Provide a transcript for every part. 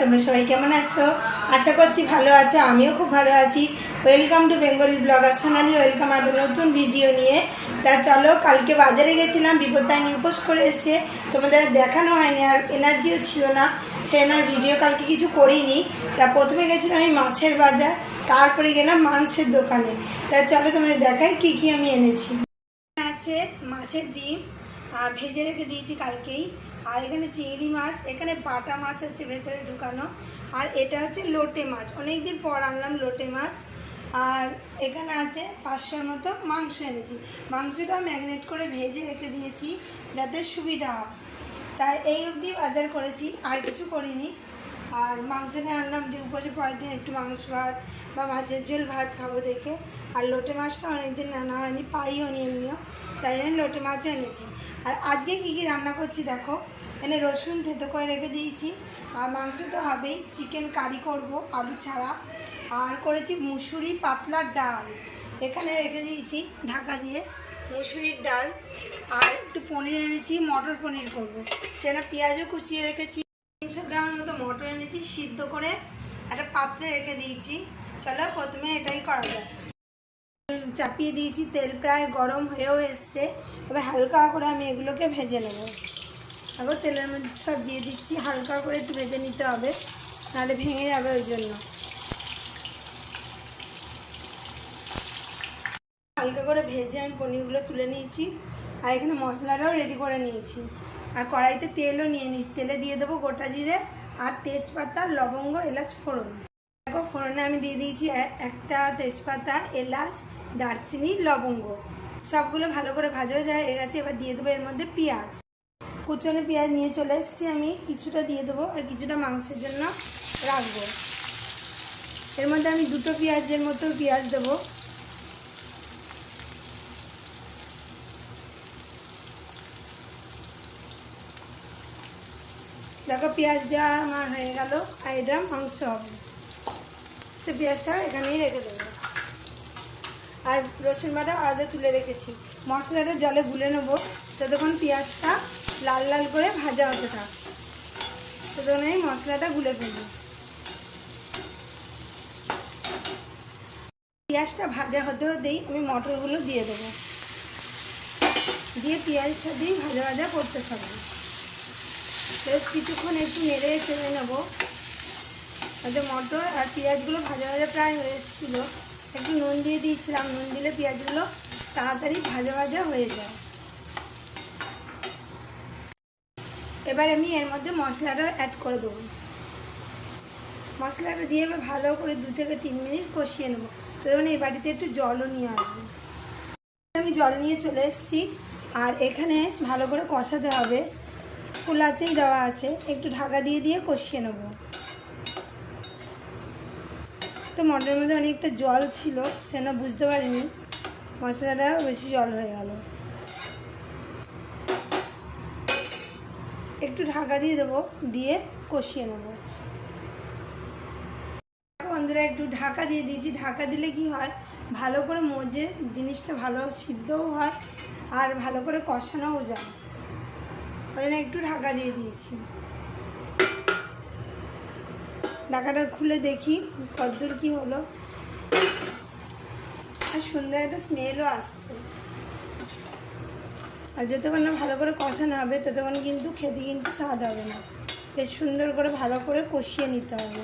তোমরা সবাই কেমন আছো? আশা করছি ভালো আছো, আমিও খুব ভালো আছি। Welcome to Bengali blogger Sonali welcome আর নতুন ভিডিও নিয়ে। তা চলো, কালকে বাজারে গেছিলাম বিপত্তায়নী উপোস করে এসে তোমাদের দেখানো হয়নি, আর এনার্জিও ছিল না। সে এনার ভিডিও কালকে কিছু করিনি। তা প্রথমে গেছিলাম আমি মাছের বাজার, তারপরে গেলাম মাংসের দোকানে। তা চলো, তোমাদের দেখাই কি কি আমি এনেছি। আছে মাছের ডিম ভেজে রেখে দিয়েছি কালকেই। আর এখানে চিংড়ি মাছ, এখানে বাটা মাছ আছে ভেতরে ঢুকানো, আর এটা হচ্ছে লোটে মাছ। অনেক দিন পর আনলাম লোটে মাছ। আর এখানে আছে পাঁচশোর মতো মাংস এনেছি। মাংসটা ম্যাগনেট করে ভেজে রেখে দিয়েছি যাতে সুবিধা হয়। তাই এই অবধি বাজার করেছি, আর কিছু করিনি। আর মাংস নিয়ে আনলাম যে উপসে পরের দিন একটু মাংস ভাত বা মাছের ঝোল ভাত খাব দেখে। আর লোটে মাছটা অনেকদিন আনা হয়নি পাইও নি এমনিও, তাই জন্য লোটে মাছও এনেছি। আর আজকে কী কী রান্না করছি দেখো? এনে রসুন থেতো করে রেখে দিয়েছি। আর মাংস তো হবেই। চিকেন কারি করব, আলু ছাড়া। আর করেছি মুসুরি পাতলার ডাল। এখানে রেখে দিয়েছি ঢাকা দিয়ে মুসুরির ডাল। আর একটু পনির এনেছি, মটর পনির করব। সেটা পেঁয়াজও কুচিয়ে রেখেছি। তিনশো গ্রামের মতো মটর এনেছি, সিদ্ধ করে একটা পাত্রে রেখে দিয়েছি। চলো প্রথমে এটাই করা চাপিয়ে দিয়েছি, তেল প্রায় গরম হয়েও এসছে। এবার হালকা করে আমি এগুলোকে ভেজে নেব। এখন তেলের মধ্যে সব দিয়ে দিচ্ছি, হালকা করে একটু ভেজে নিতে হবে, নাহলে ভেঙে যাবে ওই জন্য। হালকা করে ভেজে আমি পনিরগুলো তুলে নিয়েছি, আর এখানে মশলাটাও রেডি করে নিয়েছি। আর কড়াইতে তেলও নিয়ে নিয়েছি, তেলে দিয়ে দেবো গোটা জিরে আর তেজপাতা, লবঙ্গ, এলাচ, ফোড়ন। দেখো, ফোড়নে আমি দিয়ে দিয়েছি একটা তেজপাতা, এলাচ দারচিনি, লবঙ্গ। সবগুলো ভালো করে ভাজা হয়ে যায় গেছে এবার দিয়ে দেবো এর মধ্যে পেঁয়াজ। কুচনে পেঁয়াজ নিয়ে চলে এসেছি আমি, কিছুটা দিয়ে দেবো আর কিছুটা মাংসের জন্য রাখব। এর মধ্যে আমি দুটো পেঁয়াজের মতো পেঁয়াজ দেবো। দেখো পেঁয়াজ দেওয়া আমার হয়ে গেল, আর এটা মাংস হবে। সে পেঁয়াজটা এখানেই রেখে দেবো। আর রসুন বাটা আলাদা তুলে রেখেছি। মশলাটা জলে গুলে নেব। ততক্ষণ পেঁয়াজটা লাল লাল করে ভাজা হতে থাক। ততক্ষণ আমি মশলাটা গুলে ফেলি পেঁয়াজটা ভাজা হতে হতেই আমি মটরগুলো দিয়ে দেবো। দিয়ে পেঁয়াজের সাথেই ভাজা ভাজা করতে থাকব। বেশ কিছুক্ষণ একটু নেড়ে চেড়ে নেব। মটর আর পেঁয়াজগুলো ভাজা ভাজা প্রায় হয়ে এসেছিল। একটু নুন দিয়ে দিয়েছিলাম, নুন দিলে পেঁয়াজগুলো তাড়াতাড়ি ভাজা ভাজা হয়ে যায়। এবার আমি এর মধ্যে মশলাটা অ্যাড করে দেবো। মশলাটা দিয়ে এবার ভালো করে দু থেকে তিন মিনিট কষিয়ে নেব। তখন এই বাড়িতে একটু জলও নিয়ে আসব। আমি জল নিয়ে চলে এসেছি। আর এখানে ভালো করে কষাতে হবে। ফুল আছেই দেওয়া আছে। একটু ঢাকা দিয়ে দিয়ে কষিয়ে নেব। তো মটরের মধ্যে অনেকটা জল ছিল সেটা বুঝতে পারিনি। মশলাটা বেশি জল হয়ে গেল। একটু ঢাকা দিয়ে দেবো, দিয়ে কষিয়ে নেব। বন্ধুরা, একটু ঢাকা দিয়ে দিয়েছি। ঢাকা দিলে কি হয়, ভালো করে মজে জিনিসটা ভালো সিদ্ধও হয় আর ভালো করে কষানোও যায়। ওই জন্য একটু ঢাকা দিয়ে দিয়েছি। ঢাকাটা খুলে দেখি কতদূর কি হলো। আর সুন্দর একটা স্মেলও আসছে। আর যতক্ষণ না ভালো করে কষানো হবে, ততক্ষণ কিন্তু খেতে কিন্তু স্বাদ হবে না। বেশ সুন্দর করে ভালো করে কষিয়ে নিতে হবে।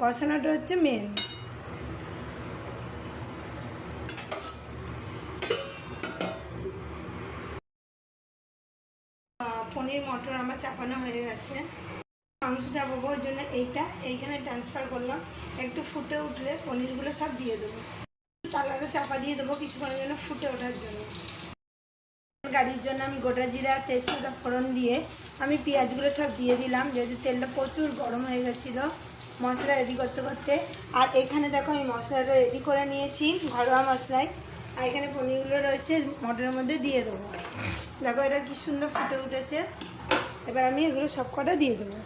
কষানোটা হচ্ছে মেন পনির, মটর আমার চাপানো হয়ে গেছে। মাংস চাপাবো ওই জন্য এইটা, এইখানে ট্রান্সফার করলাম। একটু ফুটে উঠলে পনিরগুলো সব দিয়ে দেবো। তালাটা চাপা দিয়ে দেবো কিছুক্ষণের জন্য ফুটে ওঠার জন্য। গাড়ির জন্য আমি গোটা জিরা, তেজপাতা, ফোড়ন দিয়ে আমি পেঁয়াজগুলো সব দিয়ে দিলাম, যেহেতু তেলটা প্রচুর গরম হয়ে গেছিল মশলা রেডি করতে করতে। আর এখানে দেখো আমি মশলাটা রেডি করে নিয়েছি, ঘরোয়া মশলায়। আর এখানে পনিরগুলো রয়েছে, মটরের মধ্যে দিয়ে দেবো। দেখো এটা কি সুন্দর ফুটে উঠেছে। এবার আমি এগুলো সব কটা দিয়ে দেবো।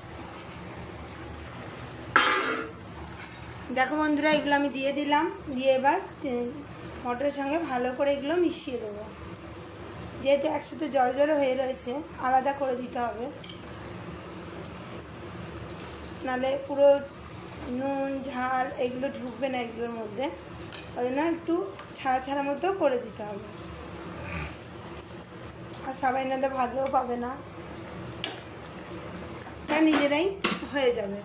দেখো বন্ধুরা, এগুলো আমি দিয়ে দিলাম। দিয়ে এবার মটরের সঙ্গে ভালো করে এগুলো মিশিয়ে দেবো। যেহেতু একসাথে জল জল হয়ে রয়েছে, আলাদা করে দিতে হবে। নাহলে পুরো নুন, ঝাল এগুলো ঢুকবে না এগুলোর মধ্যে। ওই জন্য একটু ছাড়া ছাড়া মতো করে দিতে হবে। আর সবাই নাহলে ভাগেও পাবে না। নিজেরাই হয়ে যাবে।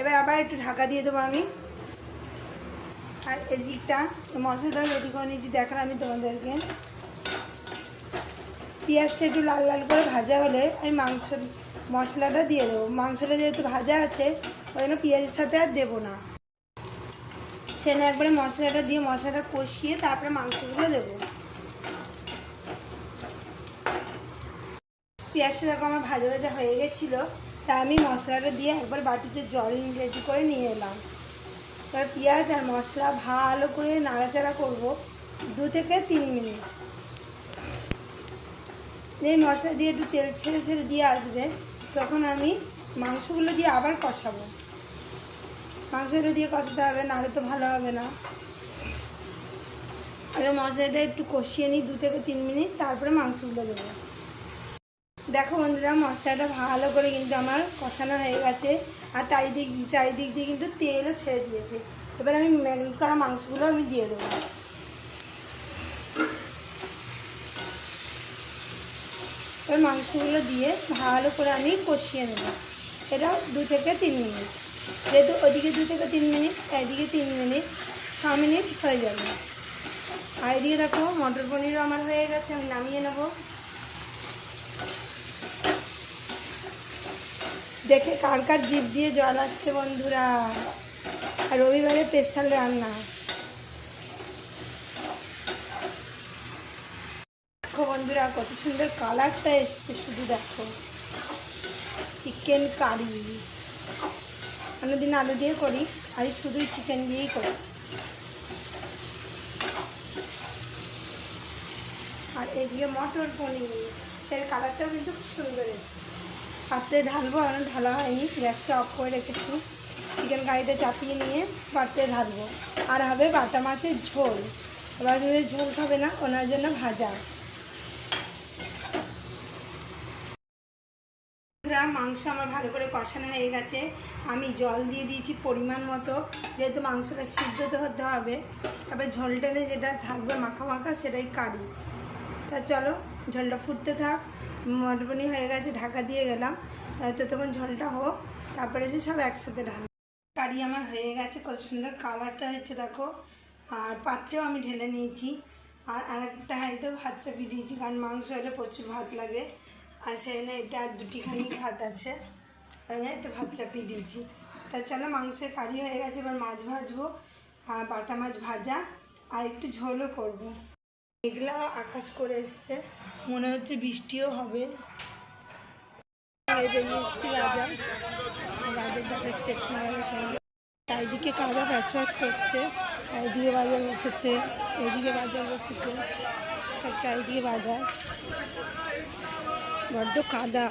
এবার আবার একটু ঢাকা দিয়ে দেবো আমি। আর এদিকটা মশলাটা রেডি করে নিয়েছি। দেখার আমি তোমাদেরকে। পেঁয়াজটা একটু লাল লাল করে ভাজা হলে আমি মাংস, মশলাটা দিয়ে দেবো। মাংসটা যেহেতু ভাজা আছে, ওই জন্য পেঁয়াজের সাথে আর দেবো না। সেখানে একবারে মশলাটা দিয়ে মশলাটা কষিয়ে তারপরে মাংসগুলো দেবো। পেঁয়াজটা দেখো আমার ভাজা ভাজা হয়ে গেছিল। তা আমি মশলাটা দিয়ে একবার বাটিতে জল রেডি করে নিয়ে এলাম। এবার পেঁয়াজ আর মশলা ভালো করে নাড়াচাড়া করব দু থেকে তিন মিনিট। এই মশলা দিয়ে একটু তেল ছেড়ে ছেড়ে দিয়ে আসবে, তখন আমি মাংসগুলো দিয়ে আবার কষাবো। মাংসগুলো দিয়ে কষাতে হবে, নাহলে তো ভালো হবে না। আগে মশলাটা একটু কষিয়ে নিই দু থেকে তিন মিনিট, তারপরে মাংসগুলো দেবো। দেখো বন্ধুরা, মশলাটা ভালো করে কিন্তু আমার কষানো হয়ে গেছে। আর চারিদিক চারিদিক দিয়ে কিন্তু তেলও ছেড়ে দিয়েছে। এবার আমি ম্যারিনেট করা মাংসগুলো আমি দিয়ে দেবো। এবার মাংসগুলো দিয়ে ভালো করে আমি কষিয়ে নেব। এটা দু থেকে তিন মিনিট। যেহেতু ওদিকে দু থেকে তিন মিনিট, এদিকে তিন মিনিট, ছ মিনিট হয়ে যাবে। আর এদিকে দেখো মটর পনিরও আমার হয়ে গেছে, আমি নামিয়ে নেব। দেখে কার কার জিভ দিয়ে জল আসছে বন্ধুরা। আর রবিবারে স্পেশাল রান্না। দেখো বন্ধুরা, কত সুন্দর কালারটা এসছে, শুধু দেখো। চিকেন কারি অন্যদিন আলু দিয়ে করি আমি শুধুই চিকেন দিয়েই করছি। আর এদিকে মটর পনির সেই কালারটাও কিন্তু খুব সুন্দর এসছে। পাত্রে ঢালবো, এখন ঢালা হয়নি, গ্যাসটা অফ করে রেখেছি। চিকেন কারিটা চাপিয়ে নিয়ে পাত্রে ঢালবো। আর হবে বাটা মাছের ঝোল। এবার যদি ঝোল খাবে না, ওনার জন্য ভাজা। মাংস আমার ভালো করে কষানো হয়ে গেছে। আমি জল দিয়ে দিয়েছি পরিমাণ মতো। যেহেতু মাংসটা সিদ্ধ হতে হবে, তবে ঝোল টেনে যেটা থাকবে মাখা মাখা, সেটাই কারি। তা চলো, ঝোলটা ফুটতে থাক। মটবনি হয়ে গেছে ঢাকা দিয়ে গেলাম। আহ, ততক্ষণ ঝোলটা হোক। তারপরে এসে সব একসাথে ঢাল কারি আমার হয়ে গেছে কত সুন্দর কালারটা হচ্ছে দেখো। আর পাত্রেও আমি ঢেলে নিয়েছি। আর আরেকটা হাঁড়িতেও ভাত চাপিয়ে দিয়েছি কারণ মাংস হলে প্রচুর ভাত লাগে। আর সেখানে এটা আর দুটিখানি ভাত আছে। ওখানে এতে ভাত চাপিয়ে দিয়েছি। তা চলো মাংসের কারি হয়ে গেছে এবার মাছ ভাজবো। আর বাটা মাছ ভাজা। আর একটু ঝোলও করব। মেঘলা আকাশ করে এসছে। মনে হচ্ছে বৃষ্টিও হবে। বাজার বাজার দেখা স্টেশনারি চারিদিকে কাদা প্যাচ প্যাচ করছে। চারিদিকে বাজার বসেছে। এদিকে বাজার বসেছে। সব চারিদিকে বাজার। বড্ড কাদা।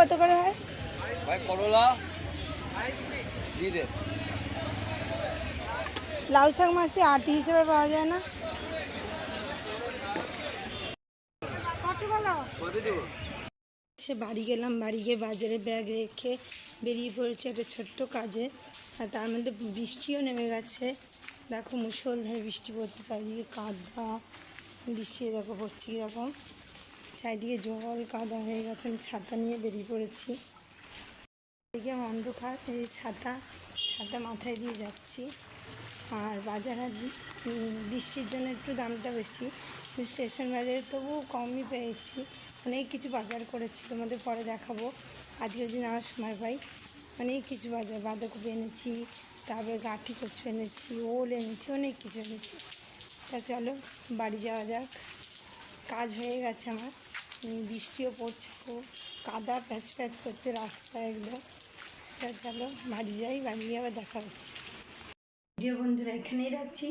কত করে হয়? ভাই করলা। লাউ শাক মাসে আটি হিসেবে পাওয়া যায় না? সে বাড়ি গেলাম বাড়ি গিয়ে বাজারে ব্যাগ রেখে বেরিয়ে পড়েছে একটা ছোট্ট কাজে। আর তার মধ্যে বৃষ্টিও নেমে গেছে। দেখো মুসলধারে বৃষ্টি পড়ছে চারিদিকে কাদা। বৃষ্টি দেখো পড়ছে কীরকম। চারিদিকে জল, কাদা হয়ে গেছে, আমি ছাতা নিয়ে বেরিয়ে পড়েছি। এদিকে অন্ধকার, এই ছাতা ছাতা মাথায় দিয়ে যাচ্ছি। আর বাজার বৃষ্টির জন্য একটু দামটা বেশি। স্টেশন বাজারে তবুও কমই পেয়েছি। অনেক কিছু বাজার করেছি, তোমাদের পরে দেখাবো। আজকের দিন আমার সময় পাই অনেক কিছু বাজার, বাঁধাকপি এনেছি, তারপরে গাঠি কচু এনেছি, ওল এনেছি, অনেক কিছু এনেছি। তা চলো, বাড়ি যাওয়া যাক। কাজ হয়ে গেছে আমার। বৃষ্টিও পড়ছে খুব। কাদা প্যাচ প্যাচ করছে রাস্তায় একদম তা চলো, বাড়ি যাই, বাড়ি গিয়ে আবার দেখা হচ্ছে। ভিডিও বন্ধুরা, এখানেই রাখছি।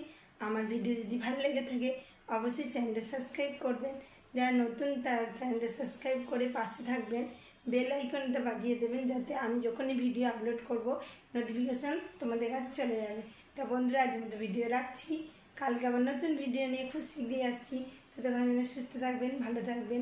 আমার ভিডিও যদি ভালো লেগে থাকে, অবশ্যই চ্যানেলটা সাবস্ক্রাইব করবেন। যারা নতুন, তার চ্যানেলটা সাবস্ক্রাইব করে পাশে থাকবেন। বেল আইকনটা বাজিয়ে দেবেন, যাতে আমি যখনই ভিডিও আপলোড করব নোটিফিকেশান তোমাদের কাছে চলে যাবে। তা বন্ধুরা, আজ মতো ভিডিও রাখছি। কালকে আবার নতুন ভিডিও নিয়ে খুব শীঘ্রই আসছি। ততক্ষণ যেন সুস্থ থাকবেন, ভালো থাকবেন।